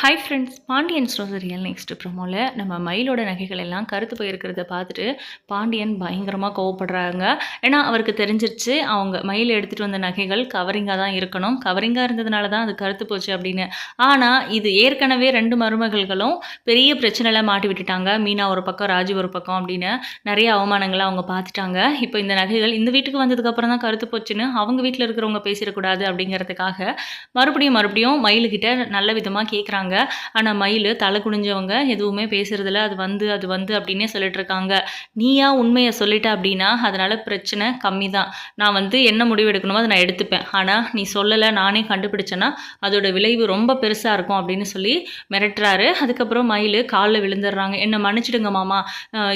Hi friends Pandian stores real next ப்ரோமோவில் நம்ம மயிலோட நகைகள் எல்லாம் கருத்து போயிருக்கிறத பார்த்துட்டு பாண்டியன் பயங்கரமாக கோவப்படுறாங்க. ஏன்னா அவருக்கு தெரிஞ்சிருச்சு அவங்க மயில் எடுத்துகிட்டு வந்த நகைகள் கவரிங்காக தான் இருக்கணும். கவரிங்காக இருந்ததுனால தான் அது கருத்து போச்சு அப்படின்னு. ஆனால் இது ஏற்கனவே ரெண்டு மருமகள்களும் பெரிய பிரச்சனையில் மாட்டி விட்டுட்டாங்க. மீனா ஒரு பக்கம் ராஜு ஒரு பக்கம் அப்படின்னு நிறைய அவமானங்களை அவங்க பார்த்துட்டாங்க. இப்போ இந்த நகைகள் இந்த வீட்டுக்கு வந்ததுக்கப்புறம் தான் கருத்து போச்சுன்னு அவங்க வீட்டில் இருக்கிறவங்க பேசிடக்கூடாது அப்படிங்கிறதுக்காக மறுபடியும் மறுபடியும் மயிலுக்கிட்ட நல்ல விதமாக கேட்குறாங்க ஆனால் மயில் தலை குனிஞ்சவங்க எதுவுமே பேசுறதில்ல. அது வந்து அது வந்து அப்படின்னே சொல்லிட்டு இருக்காங்க நீயா உண்மையை சொல்லிட்ட அப்படின்னா அதனால பிரச்சனை கம்மி தான் நான் வந்து என்ன முடிவு எடுக்கணுமோ அதை நான் எடுத்துப்பேன். ஆனால் நீ சொல்லலை நானே கண்டுபிடிச்சேன்னா அதோட விளைவு ரொம்ப பெருசாக இருக்கும் அப்படின்னு சொல்லி மிரட்டுறாரு. அதுக்கப்புறம் மயில் காலில் விழுந்துடுறாங்க. என்னை மன்னிச்சிடுங்க மாமா.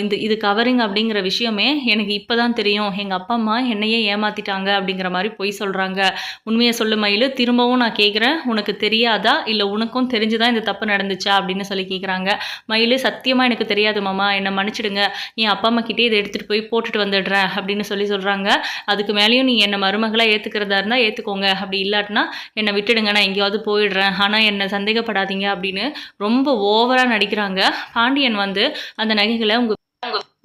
இந்த இது கவரிங் அப்படிங்கிற விஷயமே எனக்கு இப்போ தான் தெரியும். எங்கள் அப்பா அம்மா என்னையே ஏமாத்திட்டாங்க அப்படிங்கிற மாதிரி பொய் சொல்கிறாங்க உண்மையை சொல்லு மயில். திரும்பவும் நான் கேட்குறேன் உனக்கு தெரியாதா? இல்லை உனக்கும் தெரிஞ்சுதான் இந்த தப்பு நடந்துச்சா அப்படின்னு சொல்லி கேட்குறாங்க மயில் சத்தியமாக எனக்கு தெரியாது மாமா. என்னை மன்னிச்சிடுங்க. என் அப்பா அம்மா கிட்டே இதை எடுத்துகிட்டு போய் போட்டுட்டு வந்துடுறேன் அப்படின்னு சொல்லி சொல்கிறாங்க அதுக்கு மேலேயும் நீ என்னை மருமகளாக ஏற்றுக்கிறதா இருந்தால் ஏற்றுக்கோங்க அப்படி இல்லாட்டினா என்னை விட்டுடுங்க. நான் எங்கேயாவது போயிடுறேன். ஆனால் என்னை சந்தேகப்படாதீங்க அப்படின்னு ரொம்ப ஓவராக நடிக்கிறாங்க. பாண்டியன் வந்து அந்த நகைகளை உங்கள்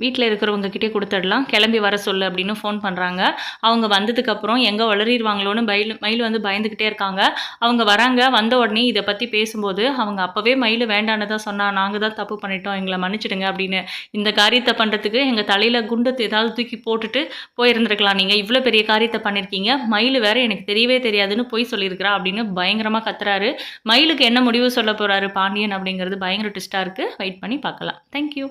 வீட்டில் இருக்கிறவங்க கிட்டே கொடுத்துடலாம். கிளம்பி வர சொல்லு அப்படின்னு ஃபோன் பண்ணுறாங்க அவங்க வந்ததுக்கப்புறம் எங்கே வளரிடுவாங்களோன்னு மயில் மயில் வந்து பயந்துக்கிட்டே இருக்காங்க. அவங்க வராங்க. வந்த உடனே இதை பற்றி பேசும்போது அவங்க அப்போவே மயில் வேண்டானதான் சொன்னா நாங்கள் தான் தப்பு பண்ணிட்டோம் எங்களை மன்னிச்சிடுங்க அப்படின்னு. இந்த காரியத்தை பண்ணுறதுக்கு எங்கள் தலையில் குண்டை ஏதாவது தூக்கி போட்டுட்டு போயிருந்துருக்கலாம். நீங்கள் இவ்வளோ பெரிய காரியத்தை பண்ணியிருக்கீங்க மயில் வேறு எனக்கு தெரியவே தெரியாதுன்னு போய் சொல்லியிருக்கிறா அப்படின்னு பயங்கரமாக கத்துறாரு. மயிலுக்கு என்ன முடிவு சொல்ல போகிறாரு பாண்டியன் அப்படிங்கிறது பயங்கர ட்விஸ்ட்டாக இருக்குது வெயிட் பண்ணி பார்க்கலாம். தேங்க்யூ